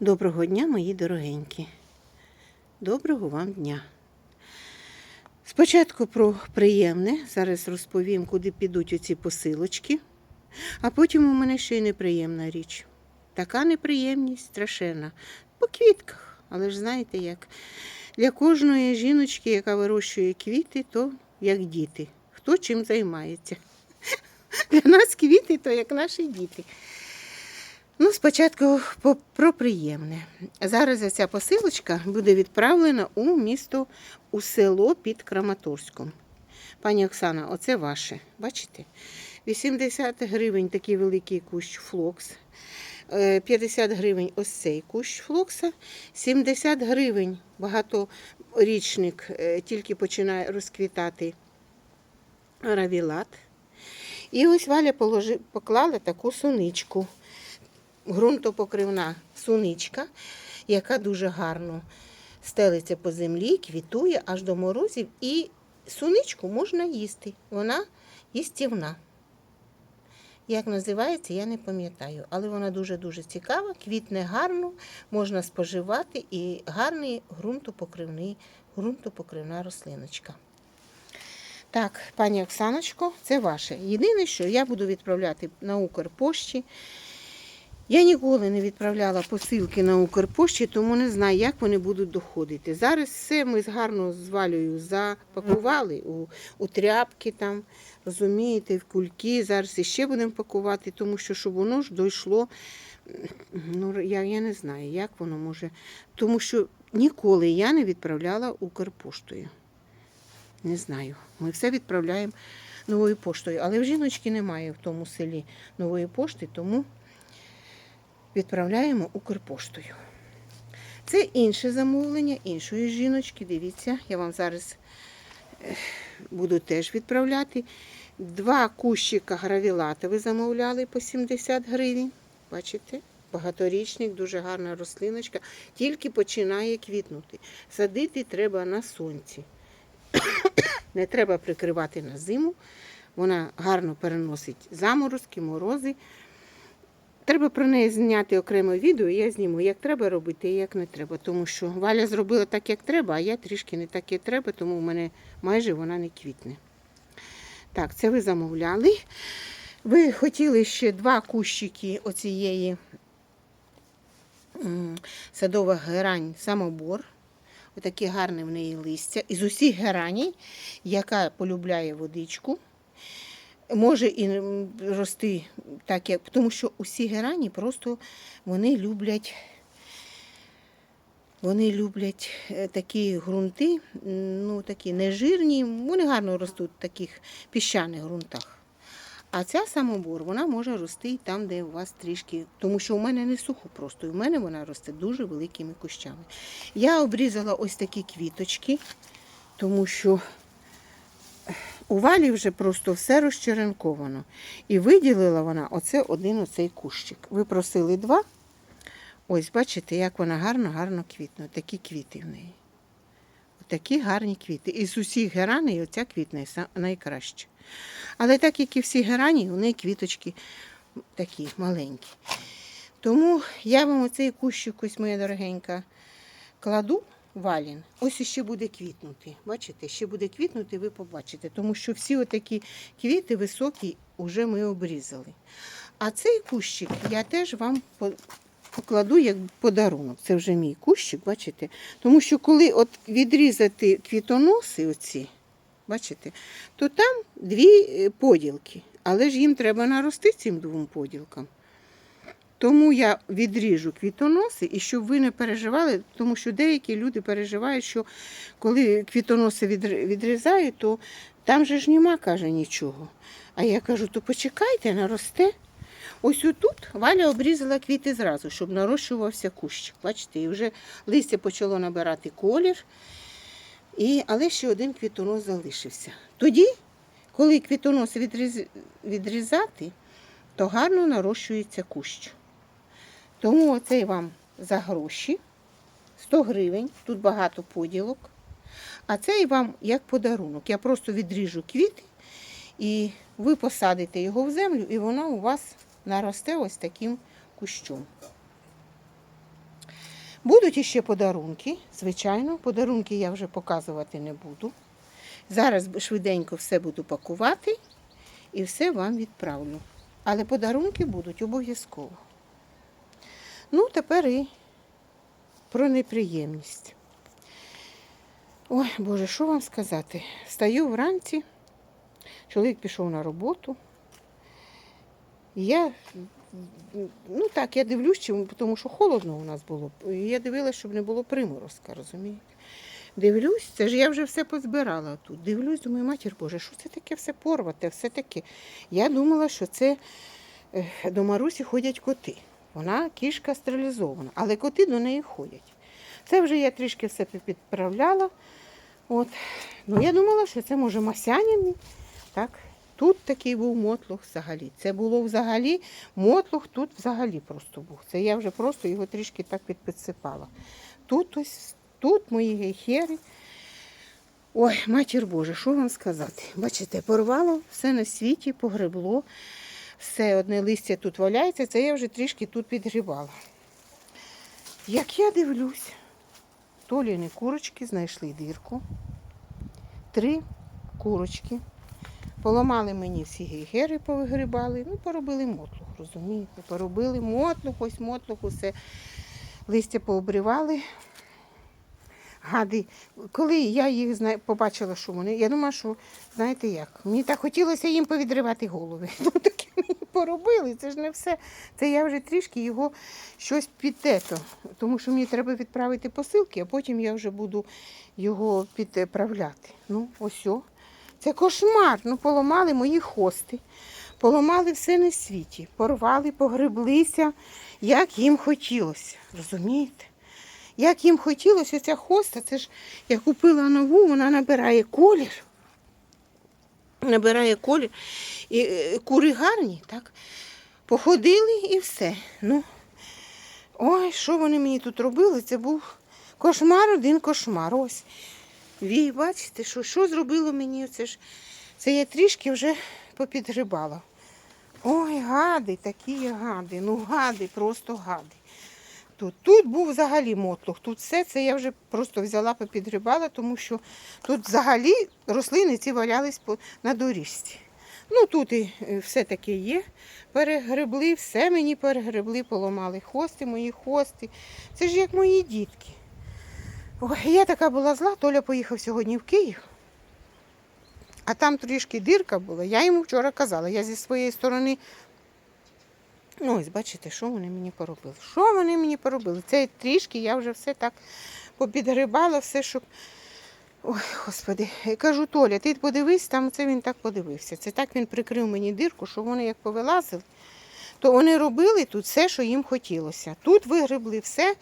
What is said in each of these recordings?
Доброго дня, мої дорогенькі. Доброго вам дня. Спочатку про приємне. Зараз розповім, куди підуть оці посилочки. А потім у мене ще й неприємна річ. Така неприємність страшенна. По квітках. Але ж знаєте як? Для кожної жіночки, яка вирощує квіти, то як діти. Хто чим займається. Для нас квіти, то як наші діти. Ну, спочатку про приємне. Зараз ця посилочка буде відправлена у місто, у село під Краматорськом. Пані Оксана, оце ваше. Бачите? 80 гривень такий великий кущ флокс. Е, 50 гривень ось цей кущ флокса, 70 гривень багаторічник е, тільки починає розквітати равілат. І ось Валя поклала таку суничку ґрунтопокривна суничка, яка дуже гарно стелиться по землі, квітує аж до морозів. І суничку можна їсти. Вона їстівна. Як називається, я не пам'ятаю, але вона дуже-дуже цікава, квітне гарно, можна споживати і гарний ґрунтопокривний, ґрунтопокривна рослиночка. Так, пані Оксаночко, це ваше. Єдине, що я буду відправляти на Укрпошті. Я ніколи не відправляла посилки на Укрпошті, тому не знаю, як вони будуть доходити. Зараз все ми гарно з Валею запакували у, у тряпки там, розумієте, в кульки. Зараз іще будемо пакувати, тому що щоб воно ж дійшло. Ну, я, я не знаю, як воно може. Тому що ніколи я не відправляла Укрпоштою. Не знаю. Ми все відправляємо новою поштою. Але в жіночки немає в тому селі нової пошти, тому відправляємо Укрпоштою. Це інше замовлення іншої жіночки. Дивіться, я вам зараз е, буду теж відправляти. Два кущика гравілата ви замовляли по 70 гривень. Бачите? Багаторічник, дуже гарна рослиночка, тільки починає квітнути. Садити треба на сонці. Не треба прикривати на зиму. Вона гарно переносить заморозки, морози. Треба про неї зняти окреме відео, я зніму, як треба робити і як не треба. Тому що Валя зробила так, як треба, а я трішки не так, як треба, тому в мене майже вона не квітне. Так, це ви замовляли. Ви хотіли ще два кущики оцієї м, садова герань самобор. Отакі гарне в неї листя. Із усіх гераній, яка полюбляє водичку, може і рости так, як. Тому що усі герані просто вони люблять. Вони люблять е, такі ґрунти, ну такі нежирні, вони гарно ростуть в таких піщаних ґрунтах. А ця самобор, вона може рости там, де у вас трішки, тому що у мене не сухо просто, і в мене вона росте дуже великими кущами. Я обрізала ось такі квіточки, тому що у валі вже просто все розчеренковано. І виділила вона оце один оцей кущик. Ви просили два. Ось, бачите, як вона гарно-гарно квітне. Такі квіти в неї. Такі гарні квіти. Із усіх гераней оця квітне найкраще. Але так як і всі герані, у неї квіточки такі маленькі. Тому я вам оцей кущик, ось моя дорогенька, кладу валін. Ось іще буде квітнути. Бачите, ще буде квітнути, ви побачите. Тому що всі отакі квіти високі вже ми обрізали. А цей кущик я теж вам покладу як подарунок. Це вже мій кущик, бачите? Тому що коли от відрізати квітоноси, оці, бачите, то там дві е, поділки. Але ж їм треба нарости цим двом поділкам. Тому я відріжу квітоноси, і щоб ви не переживали, тому що деякі люди переживають, що коли квітоноси відр- відрізають, то там же ж нема, каже, нічого. А я кажу, то почекайте, наросте. Ось отут Валя обрізала квіти зразу, щоб нарощувався кущик. Бачите, і вже листя почало набирати колір, і, але ще один квітонос залишився. Тоді, коли квітонос відріз, відрізати, то гарно нарощується кущ. Тому оцей вам за гроші 100 гривень, тут багато поділок. А цей вам як подарунок. Я просто відріжу квіти, і ви посадите його в землю, і воно у вас наросте ось таким кущом. Будуть іще подарунки, звичайно, подарунки я вже показувати не буду. Зараз швиденько все буду пакувати і все вам відправлю. Але подарунки будуть обов'язково. Ну, тепер і про неприємність. Ой, Боже, що вам сказати? Встаю вранці, чоловік пішов на роботу. Я, ну так, я дивлюсь, тому що холодно у нас було. Я дивилася, щоб не було приморозка, розумієте? Дивлюсь, це ж я вже все позбирала тут. Дивлюсь, думаю, матір Боже, що це таке все порвате, все таке. Я думала, що це е, до Марусі ходять коти. Вона кішка стерилізована, але коти до неї ходять. Це вже я трішки все підправляла. От. Ну, я думала, що це може масянями. Так. Тут такий був мотлух взагалі. Це було взагалі, мотлух тут взагалі просто був. Це я вже просто його трішки так підпідсипала. Тут ось, тут мої гейхери. Ой, матір Боже, що вам сказати? Бачите, порвало все на світі, погребло. Все одне листя тут валяється, це я вже трішки тут підгрібала. Як я дивлюсь, Толіни курочки знайшли дірку. Три курочки. Поламали мені всі гейгери, повигрібали, ну, поробили мотлух, розумієте? Поробили мотлух, ось мотлух, усе листя пообривали. Гади, коли я їх побачила, що вони, я думала, що знаєте як, мені так хотілося їм повідривати голови. Ну таке мені поробили, це ж не все. Це я вже трішки його щось підтето, тому що мені треба відправити посилки, а потім я вже буду його підправляти. Ну, ось. Це кошмар. Ну, поламали мої хости, поламали все на світі, порвали, погреблися, як їм хотілося. Розумієте? Як їм хотілося, ця хоста, це ж я купила нову, вона набирає колір. Набирає колір. І е, кури гарні, так? Походили і все. Ну, ой, що вони мені тут робили? Це був кошмар, один кошмар. Ось. Вій, бачите, що, що зробило мені? Це ж це я трішки вже попідгрибала. Ой, гади, такі гади, ну гади, просто гади. Тут, тут був взагалі мотлух. Тут все це я вже просто взяла, попідгрібала, тому що тут взагалі рослини ці валялись на доріжці. Ну тут і е, все таке є. Перегребли, все мені перегребли, поламали хости, мої хости. Це ж як мої дітки. Ой, я така була зла, Толя поїхав сьогодні в Київ. А там трішки дирка була. Я йому вчора казала, я зі своєї сторони. Ну, ось бачите, що вони мені поробили. Що вони мені поробили? Це трішки я вже все так попідгрибала, все, щоб. Ой, господи, я кажу, Толя, ти подивись, там це він так подивився. Це так він прикрив мені дирку, що вони як повилазили, то вони робили тут все, що їм хотілося. Тут вигребли все.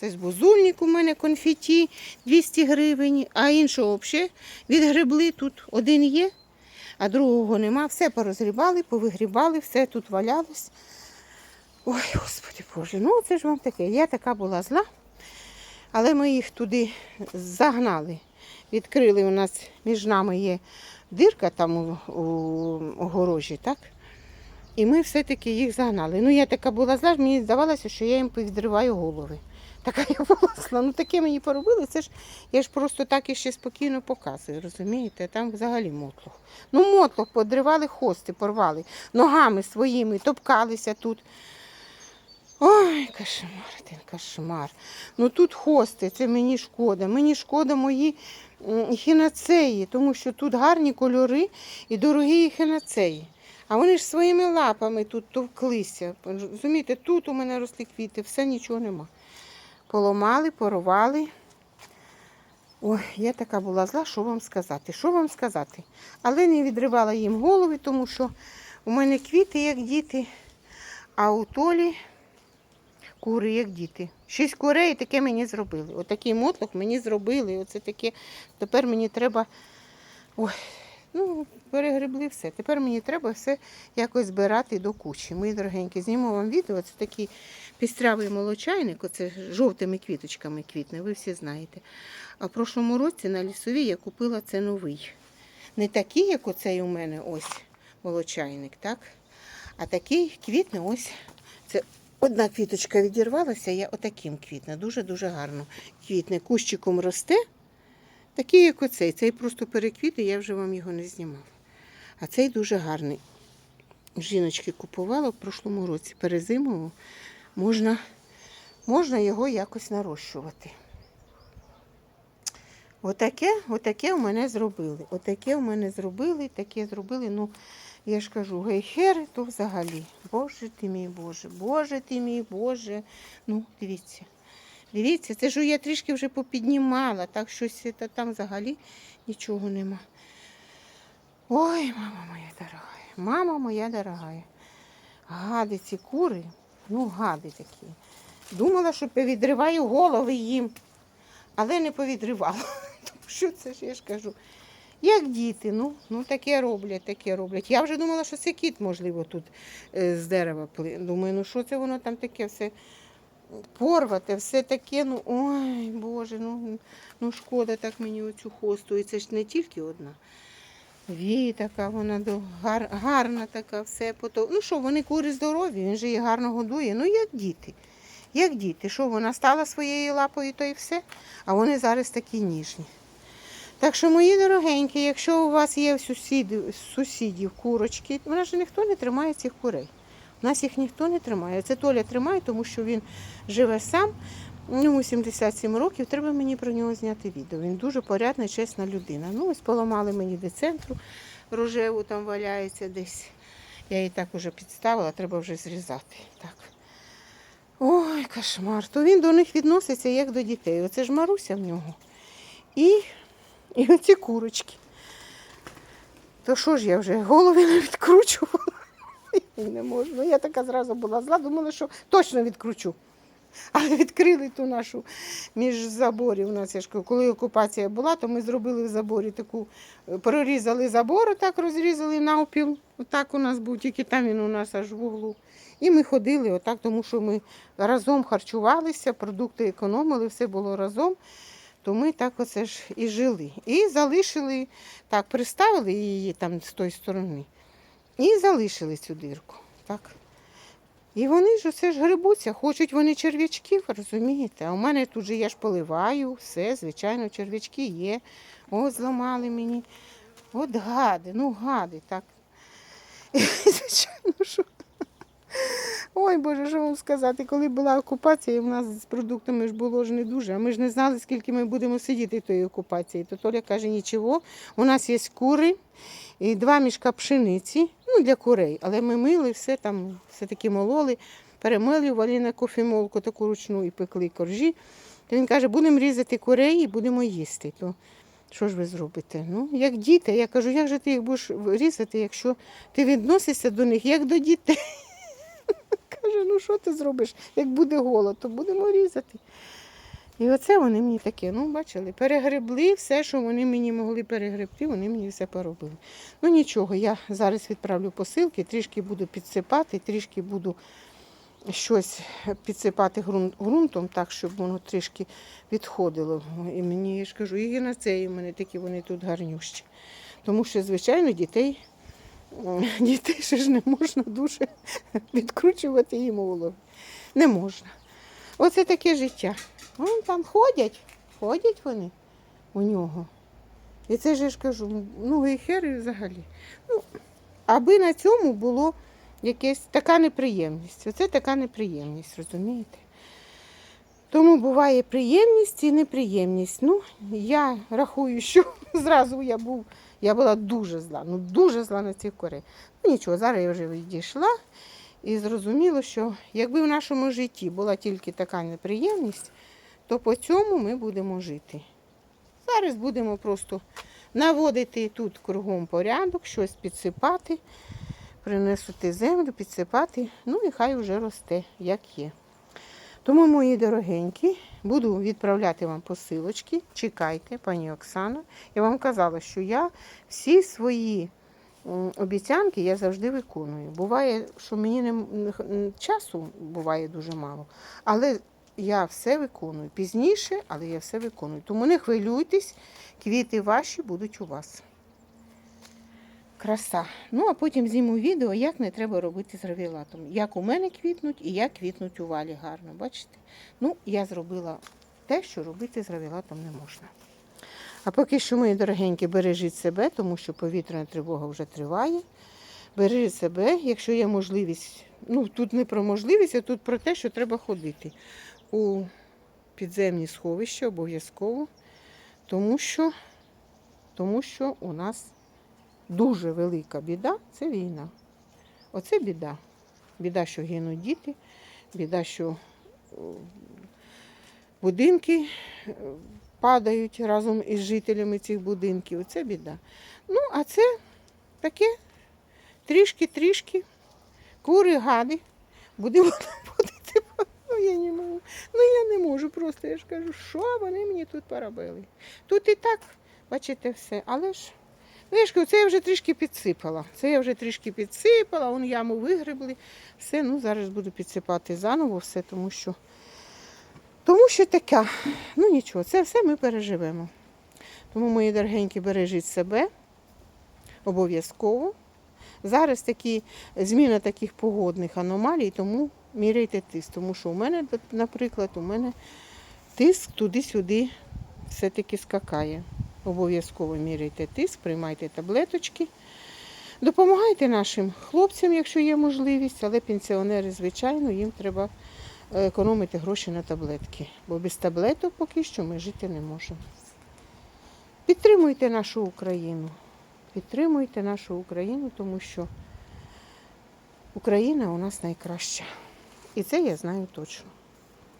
Це бузульник у мене конфеті 200 гривень, а іншого взагалі відгребли тут. Один є, а другого нема. Все порозгрібали, повигрібали, все тут валялось. Ой, господи Боже, ну це ж вам таке. Я така була зла, але ми їх туди загнали. Відкрили у нас між нами є дирка там у, у огорожі, так? І ми все-таки їх загнали. Ну, я така була зла, мені здавалося, що я їм повідриваю голови. Така я була зла. Ну таке мені поробили. Це ж я ж просто так і ще спокійно показую, розумієте? Там взагалі мотлох. Ну, мотлох подривали хости, порвали, ногами своїми, топкалися тут. Ой, кошмар, один кошмар. Ну тут хости, це мені шкода. Мені шкода мої хінацеї, тому що тут гарні кольори і дорогі хінацеї. А вони ж своїми лапами тут товклися. Розумієте, тут у мене росли квіти, все нічого нема. Поламали, порвали. Ой, я така була зла, що вам сказати? Що вам сказати? Але не відривала їм голови, тому що у мене квіти, як діти, а у Толі кури, як діти. Шість курей таке мені зробили. Отакий мотлох мені зробили. Оце таке. Тепер мені треба. Ой, ну, перегребли все. Тепер мені треба все якось збирати до кучі. Мої дорогенькі, зніму вам відео. Це такий пістрявий молочайник, оце жовтими квіточками квітне, ви всі знаєте. А в прошлому році на лісовій я купила це новий. Не такий, як оцей у мене ось молочайник, так? А такий квітне ось. Це Одна квіточка відірвалася, я отаким квітне. Дуже-дуже гарно. Квітне кущиком росте, такий, як оцей. Цей просто переквіт, і я вже вам його не знімав. А цей дуже гарний. Жіночки купувала в прошлому році, перезимував. Можна, можна його якось нарощувати. Отаке, отаке у мене зробили. Отаке у мене зробили, таке зробили. Ну, я ж кажу, гейхери, то взагалі. Боже ти мій Боже, Боже ти мій Боже. Ну, дивіться. Дивіться, це ж я трішки вже попіднімала, так щось це там взагалі нічого нема. Ой, мама моя дорога, мама моя дорога. Гади ці кури, ну гади такі. Думала, що повідриваю голови їм, але не повідривала. Тому що це ж я ж кажу. Як діти, ну, ну таке роблять, таке роблять. Я вже думала, що це кіт, можливо, тут е, з дерева пли. Думаю, ну що це воно там таке все порвате, все таке, ну ой, Боже, ну, ну шкода так мені оцю хосту. І це ж не тільки одна. Ві, така вона гар, гарна така, все пото. Ну що, вони кури здорові, він же її гарно годує. Ну як діти. Як діти, що вона стала своєю лапою, то і все. А вони зараз такі ніжні. Так що, мої дорогенькі, якщо у вас є в сусідів, сусідів курочки, у нас же ніхто не тримає цих курей. У нас їх ніхто не тримає. Це Толя тримає, тому що він живе сам. Йому 77 років, треба мені про нього зняти відео. Він дуже порядна, чесна людина. Ну, ось поламали мені децентру рожеву, там валяється десь. Я її так уже підставила, треба вже зрізати. Так. Ой, кошмар. То він до них відноситься як до дітей. Оце ж Маруся в нього. І, і оці курочки. То що ж я вже голови не відкручувала? Не можу. Ну, я така зразу була зла, думала, що точно відкручу. Але відкрили ту нашу між заборів. У нас я ж коли окупація була, то ми зробили в заборі таку, прорізали забор, отак розрізали навпіл. Отак у нас був, тільки там він у нас аж в углу. І ми ходили отак, тому що ми разом харчувалися, продукти економили, все було разом. То ми так оце ж і жили. І залишили, так, приставили її там з тої сторони. І залишили цю дирку. Так. І вони ж оце ж грибуться, хочуть вони черв'ячків, розумієте? А у мене тут же я ж поливаю, все, звичайно, черв'ячки є. О, зламали мені. От гади, ну гади, так. І, звичайно, що. Ой, Боже, що вам сказати, коли була окупація, у нас з продуктами ж було ж не дуже, а ми ж не знали, скільки ми будемо сидіти в тої окупації. То Толя каже, нічого, у нас є кури і два мішка пшениці, ну для курей, але ми мили все там, все-таки мололи, перемилювали на кофемолку таку ручну і пекли коржі. То він каже, будемо різати курей і будемо їсти. То що ж ви зробите? Ну, як діти. Я кажу, як же ти їх будеш різати, якщо ти відносишся до них як до дітей? Каже, ну що ти зробиш? Як буде голод, то будемо різати. І оце вони мені таке, ну, бачили, перегребли все, що вони мені могли перегребти, вони мені все поробили. Ну нічого, я зараз відправлю посилки, трішки буду підсипати, трішки буду щось підсипати ґрунт, ґрунтом, так, щоб воно трішки відходило. І мені я ж кажу, і на гіноцеї в мене такі вони тут гарнющі. Тому що, звичайно, дітей, дітей ще ж не можна дуже відкручувати їм голову. Не можна. Оце таке життя. Вон там ходять, ходять вони у нього. І це ж я ж кажу, ну і гейхери взагалі. Ну, аби на цьому було якась така неприємність. Оце така неприємність, розумієте? Тому буває приємність і неприємність. Ну, я рахую, що зразу я був, я була дуже зла, ну дуже зла на цих курей. Ну нічого, зараз я вже відійшла і зрозуміло, що якби в нашому житті була тільки така неприємність, то по цьому ми будемо жити. Зараз будемо просто наводити тут кругом порядок, щось підсипати, принесути землю, підсипати, ну і хай вже росте, як є. Тому, мої дорогенькі, буду відправляти вам посилочки. Чекайте, пані Оксано. Я вам казала, що я всі свої обіцянки я завжди виконую. Буває, що мені не, часу буває дуже мало, але я все виконую. Пізніше, але я все виконую. Тому не хвилюйтесь, квіти ваші будуть у вас. Краса. Ну, а потім зніму відео, як не треба робити з гравілатом. Як у мене квітнуть і як квітнуть у валі гарно. Бачите? Ну, я зробила те, що робити з гравілатом не можна. А поки що, мої дорогенькі, бережіть себе, тому що повітряна тривога вже триває. Бережіть себе, якщо є можливість. Ну, тут не про можливість, а тут про те, що треба ходити у підземні сховища обов'язково, тому що, тому що у нас дуже велика біда це війна. Оце біда. Біда, що гинуть діти, біда, що будинки е, падають разом із жителями цих будинків. Це біда. Ну, а це таке трішки-трішки, кури, гади. Будемо ходити. Ну, я не можу. Ну, я не можу просто. Я ж кажу, що вони мені тут поробили. Тут і так, бачите, все. Але ж, кажу, це я вже трішки підсипала. Це я вже трішки підсипала, вон яму вигребли. Все, ну зараз буду підсипати заново все, тому що. Тому що таке, ну нічого, це все ми переживемо. Тому, мої дорогенькі, бережіть себе обов'язково. Зараз такі зміна таких погодних аномалій, тому міряйте тиск. Тому що у мене, наприклад, у мене тиск туди-сюди все-таки скакає. Обов'язково міряйте тиск, приймайте таблеточки. Допомагайте нашим хлопцям, якщо є можливість, але пенсіонери, звичайно, їм треба е, економити гроші на таблетки. Бо без таблеток поки що ми жити не можемо. Підтримуйте нашу Україну. Підтримуйте нашу Україну, тому що Україна у нас найкраща. І це я знаю точно.